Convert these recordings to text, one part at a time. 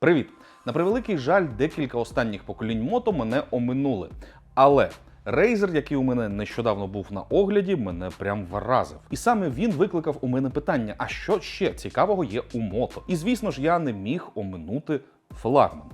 Привіт! На превеликий жаль, декілька останніх поколінь мото мене оминули. Але Razer, який у мене нещодавно був на огляді, мене прям вразив. І саме він викликав у мене питання: а що ще цікавого є у мото? І звісно ж, я не міг оминути флагман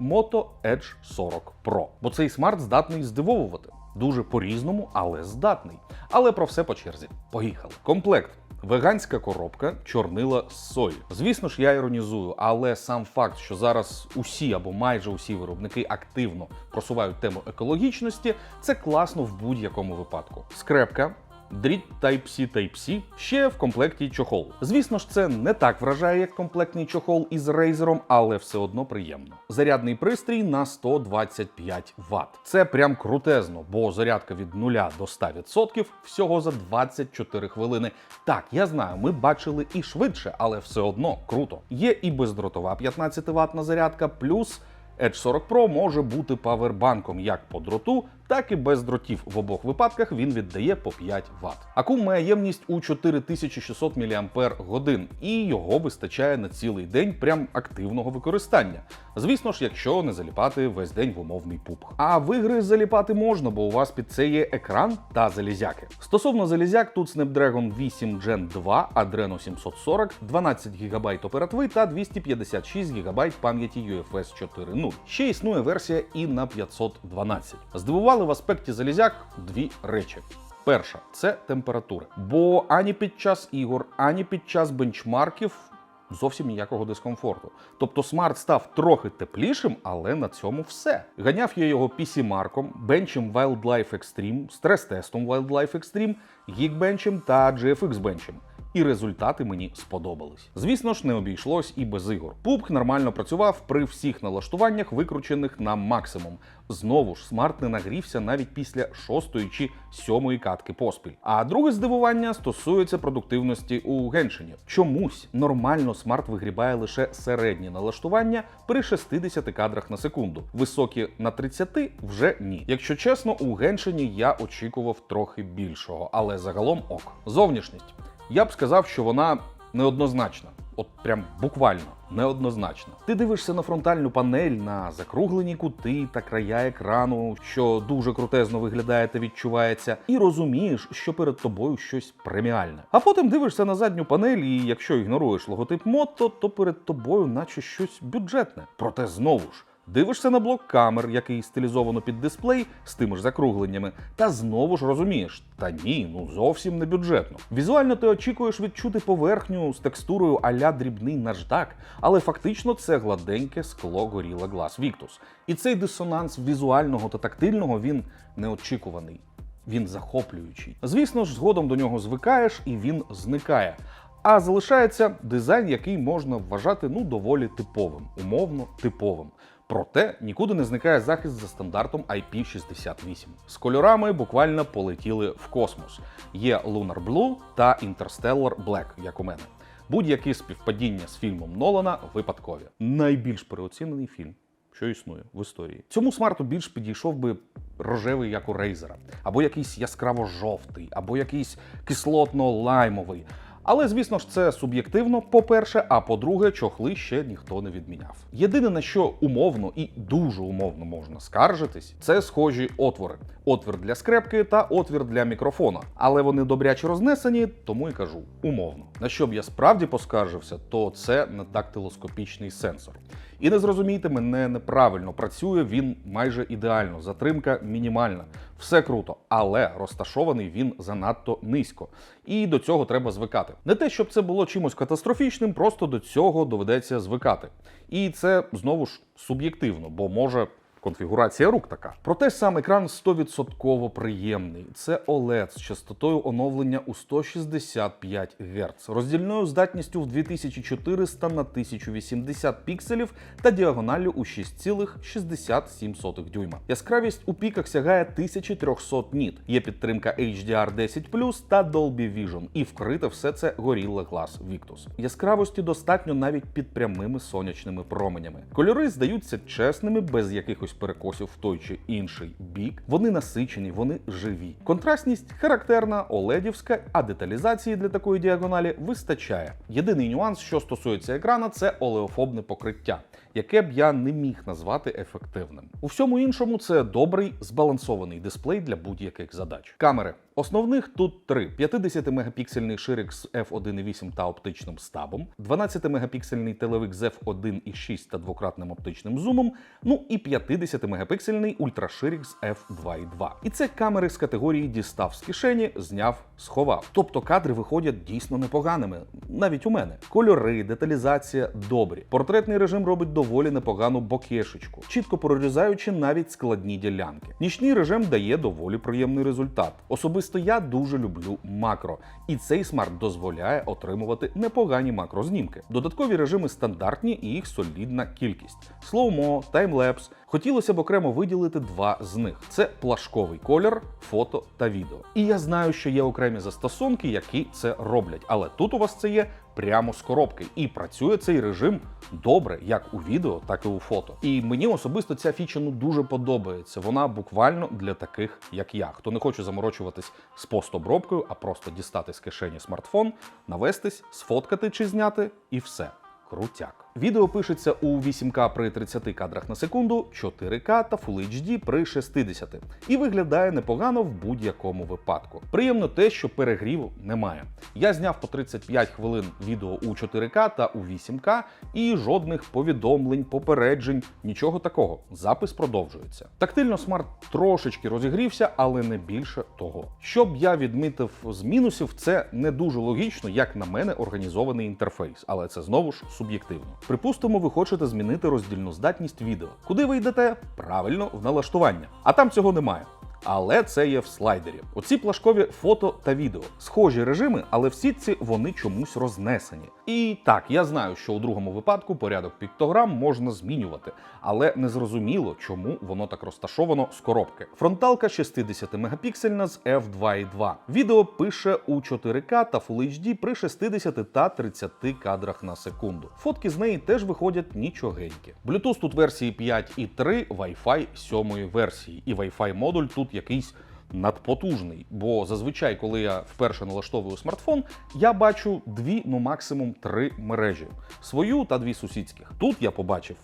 Moto Edge 40 Pro. Бо цей смарт здатний здивовувати. Дуже по-різному, але здатний. Але про все по черзі. Поїхали. Комплект. Веганська коробка чорнила з сої. Звісно ж, я іронізую, але сам факт, що зараз усі або майже усі виробники активно просувають тему екологічності, це класно в будь-якому випадку. Скрепка. Дріт Type-C Type-C, ще в комплекті чохол. Звісно ж, це не так вражає, як комплектний чохол із Razer, але все одно приємно. Зарядний пристрій на 125 Вт. Це прям крутезно, бо зарядка від 0 до 100% всього за 24 хвилини. Так, я знаю, ми бачили і швидше, але все одно круто. Є і бездротова 15 ватна зарядка, плюс Edge 40 Pro може бути павербанком як по дроту, так і без дротів. В обох випадках він віддає по 5 Вт. Акум має ємність у 4600 мАч, і його вистачає на цілий день прям активного використання. Звісно ж, якщо не заліпати весь день в умовний пуп. А в ігри заліпати можна, бо у вас під це є екран та залізяки. Стосовно залізяк, тут Snapdragon 8 Gen 2, Adreno 740, 12 ГБ оперативи та 256 ГБ пам'яті UFS 4.0. Ще існує версія і на 512. Здивували в аспекті залізяк дві речі. Перша це температура. Бо ані під час ігор, ані під час бенчмарків зовсім ніякого дискомфорту. Тобто смарт став трохи теплішим, але на цьому все. Ганяв я його PC-марком, бенчем Wildlife Extreme, стрес-тестом Wildlife Extreme, Geekbench та GFX Bench. І результати мені сподобались. Звісно ж, не обійшлось і без ігор. PUBG нормально працював при всіх налаштуваннях, викручених на максимум. Знову ж смарт не нагрівся навіть після шостої чи сьомої катки поспіль. А друге здивування стосується продуктивності у Геншині. Чомусь нормально смарт вигрібає лише середні налаштування при 60 кадрах на секунду. Високі на 30 вже ні. Якщо чесно, у Геншині я очікував трохи більшого, але загалом ок. Зовнішність. Я б сказав, що вона неоднозначна. От прям буквально неоднозначна. Ти дивишся на фронтальну панель, на закруглені кути та края екрану, що дуже крутезно виглядає та відчувається, і розумієш, що перед тобою щось преміальне. А потім дивишся на задню панель, і якщо ігноруєш логотип мото, то перед тобою, наче щось бюджетне. Проте знову ж. Дивишся на блок камер, який стилізовано під дисплей з тими ж закругленнями, та знову ж розумієш, та ні, ну зовсім не бюджетно. Візуально ти очікуєш відчути поверхню з текстурою а-ля дрібний наждак, але фактично це гладеньке скло Gorilla Glass Victus. І цей дисонанс візуального та тактильного він неочікуваний. Він захоплюючий. Звісно ж, згодом до нього звикаєш і він зникає. А залишається дизайн, який можна вважати ну доволі типовим, умовно типовим. Проте нікуди не зникає захист за стандартом IP68. З кольорами буквально полетіли в космос. Є Lunar Blue та Interstellar Black, як у мене. Будь-які співпадіння з фільмом Нолана випадкові. Найбільш переоцінений фільм. Що існує в історії. Цьому смарту більш підійшов би рожевий, як у Рейзера, або якийсь яскраво-жовтий, або якийсь кислотно-лаймовий. Але, звісно ж, це суб'єктивно, по-перше, а по-друге, чохли ще ніхто не відміняв. Єдине на що умовно і дуже умовно можна скаржитись, це схожі отвори: отвір для скрепки та отвір для мікрофона. Але вони добряче рознесені, тому і кажу умовно. На що б я справді поскаржився, то це на дактилоскопічний сенсор. І не зрозумійте мене неправильно, працює він майже ідеально, затримка мінімальна. Все круто, але розташований він занадто низько. І до цього треба звикати. Не те, щоб це було чимось катастрофічним, просто до цього доведеться звикати. І це знову ж суб'єктивно, бо може. Конфігурація рук така. Проте сам екран 100% приємний. Це OLED з частотою оновлення у 165 Гц, роздільною здатністю в 2400 на 1080 пікселів та діагоналлю у 6,67 дюйма. Яскравість у піках сягає 1300 ніт. Є підтримка HDR 10 та Dolby Vision, і вкрите все це Gorilla Glass Victus. Яскравості достатньо навіть під прямими сонячними променями. Кольори здаються чесними, без якихось перекосів в той чи інший бік. Вони насичені, вони живі. Контрастність характерна, оледівська, а деталізації для такої діагоналі вистачає. Єдиний нюанс, що стосується екрана, це олеофобне покриття. Яке б я не міг назвати ефективним. У всьому іншому це добрий збалансований дисплей для будь-яких задач. Камери. Основних тут три: 50-мегапіксельний ширик з f1.8 та оптичним стабом, 12-мегапіксельний телевик з f1.6 та двократним оптичним зумом, ну і 50-мегапіксельний ультраширик з f2.2. І це камери з категорії дістав з кишені, зняв, сховав. Тобто кадри виходять дійсно непоганими, навіть у мене. Кольори, деталізація добрі. Портретний режим робить доволі непогану бокешечку, чітко прорізаючи навіть складні ділянки. Нічний режим дає доволі приємний результат. Особисто я дуже люблю макро, і цей смарт дозволяє отримувати непогані макрознімки. Додаткові режими стандартні і їх солідна кількість. Слоумо, таймлепс. Хотілося б окремо виділити два з них: це плашковий колір, фото та відео. І я знаю, що є окремі застосунки, які це роблять, але тут у вас це є прямо з коробки, і працює цей режим добре, як у відео, так і у фото. І мені особисто ця фіча ну дуже подобається. Вона буквально для таких, як я, хто не хоче заморочуватись з постобробкою, а просто дістати з кишені смартфон, навестись, сфоткати чи зняти, і все. Крутяк. Відео пишеться у 8К при 30 кадрах на секунду, 4К та Full HD при 60 і виглядає непогано в будь-якому випадку. Приємно те, що перегріву немає. Я зняв по 35 хвилин відео у 4К та у 8К і жодних повідомлень, попереджень, нічого такого. Запис продовжується. Тактильно смарт трошечки розігрівся, але не більше того. Щоб я відмітив з мінусів, це не дуже логічно, як на мене, організований інтерфейс, але це знову ж суб'єктивно. Припустимо, ви хочете змінити роздільну здатність відео. Куди ви йдете? Правильно, в налаштування. А там цього немає. Але це є в слайдері. Оці плашкові фото та відео. Схожі режими, але в сітці вони чомусь рознесені. І так, я знаю, що у другому випадку порядок піктограм можна змінювати, але не зрозуміло, чому воно так розташовано з коробки. Фронталка 60 мегапіксельна з f2.2. Відео пише у 4К та Full HD при 60 та 30 кадрах на секунду. Фотки з неї теж виходять нічогенькі. Bluetooth тут версії 5.3, Wi-Fi 7 версії, і Wi-Fi модуль тут якийсь надпотужний. Бо зазвичай, коли я вперше налаштовую смартфон, я бачу дві, ну максимум три мережі: свою та дві сусідських. Тут я побачив.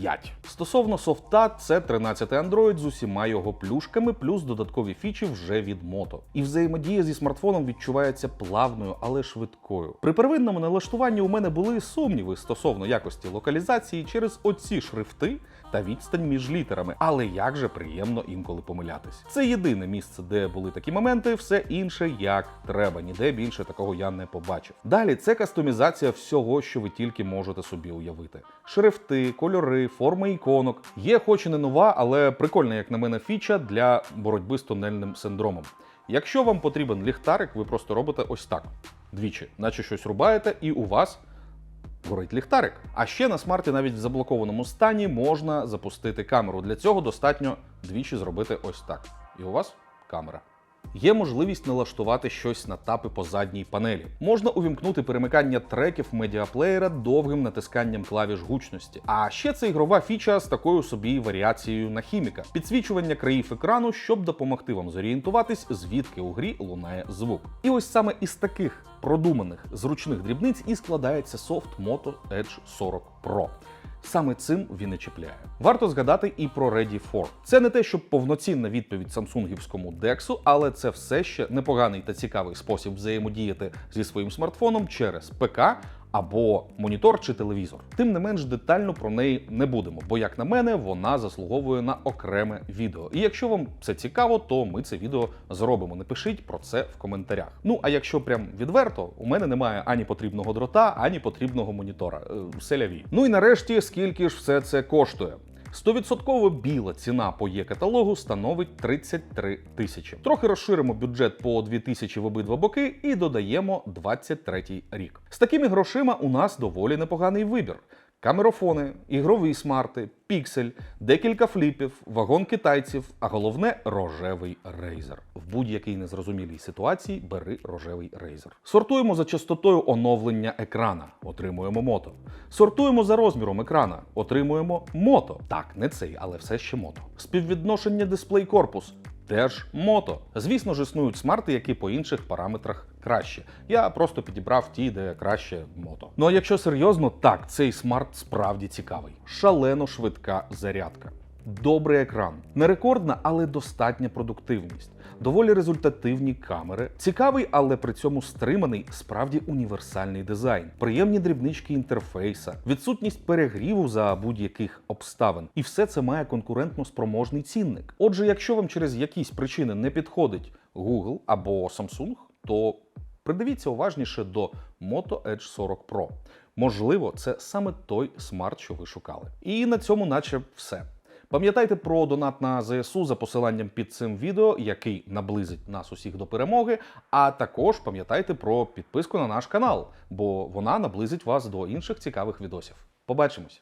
5. Стосовно софта, це 13 Android з усіма його плюшками, плюс додаткові фічі вже від Moto. І взаємодія зі смартфоном відчувається плавною, але швидкою. При первинному налаштуванні у мене були сумніви стосовно якості локалізації через оці шрифти та відстань між літерами. Але як же приємно інколи помилятись. Це єдине місце, де були такі моменти, все інше як треба. Ніде більше такого я не побачив. Далі це кастомізація всього, що ви тільки можете собі уявити: шрифти, кольори, форми іконок. Є, хоч і не нова, але прикольна, як на мене, фіча для боротьби з тунельним синдромом. Якщо вам потрібен ліхтарик, ви просто робите ось так двічі, наче щось рубаєте, і у вас горить ліхтарик. А ще на смарті навіть в заблокованому стані можна запустити камеру. Для цього достатньо двічі зробити ось так. І у вас камера. Є можливість налаштувати щось на тапи по задній панелі. Можна увімкнути перемикання треків медіаплеєра довгим натисканням клавіш гучності. А ще це ігрова фіча з такою собі варіацією на хіміка, підсвічування країв екрану, щоб допомогти вам зорієнтуватись, звідки у грі лунає звук. І ось саме із таких продуманих зручних дрібниць і складається софт Moto Edge 40 Pro. Саме цим він і чіпляє. Варто згадати і про Ready 4. Це не те, щоб повноцінна відповідь самсунгівському Дексу, але це все ще непоганий та цікавий спосіб взаємодіяти зі своїм смартфоном через ПК або монітор чи телевізор. Тим не менш детально про неї не будемо, бо, як на мене, вона заслуговує на окреме відео. І якщо вам це цікаво, то ми це відео зробимо. Не пишіть про це в коментарях. Ну а якщо прям відверто, у мене немає ані потрібного дрота, ані потрібного монітора. Е, Селяві. Ну і нарешті, скільки ж все це коштує? 100% біла ціна по є-каталогу становить 33 тисячі. Трохи розширимо бюджет по 2 тисячі в обидва боки і додаємо 23 рік. З такими грошима у нас доволі непоганий вибір. Камерофони, ігрові смарти, піксель, декілька фліпів, вагон китайців, а головне рожевий рейзер. В будь-якій незрозумілій ситуації бери рожевий рейзер. Сортуємо за частотою оновлення екрана, отримуємо мото. Сортуємо за розміром екрана, отримуємо мото. Так, не цей, але все ще мото. Співвідношення дисплей корпус. Теж мото. Звісно ж, існують смарти, які по інших параметрах краще. Я просто підібрав ті, де краще мото. Ну а якщо серйозно, так, цей смарт справді цікавий. Шалено швидка зарядка. Добрий екран, не рекордна, але достатня продуктивність, доволі результативні камери, цікавий, але при цьому стриманий, справді універсальний дизайн, приємні дрібнички інтерфейса, відсутність перегріву за будь-яких обставин. І все це має конкурентно спроможний цінник. Отже, якщо вам через якісь причини не підходить Google або Samsung, то придивіться уважніше до Moto Edge 40 Pro. Можливо, це саме той смарт, що ви шукали. І на цьому, наче, все. Пам'ятайте про донат на ЗСУ за посиланням під цим відео, який наблизить нас усіх до перемоги. А також пам'ятайте про підписку на наш канал, бо вона наблизить вас до інших цікавих відосів. Побачимось!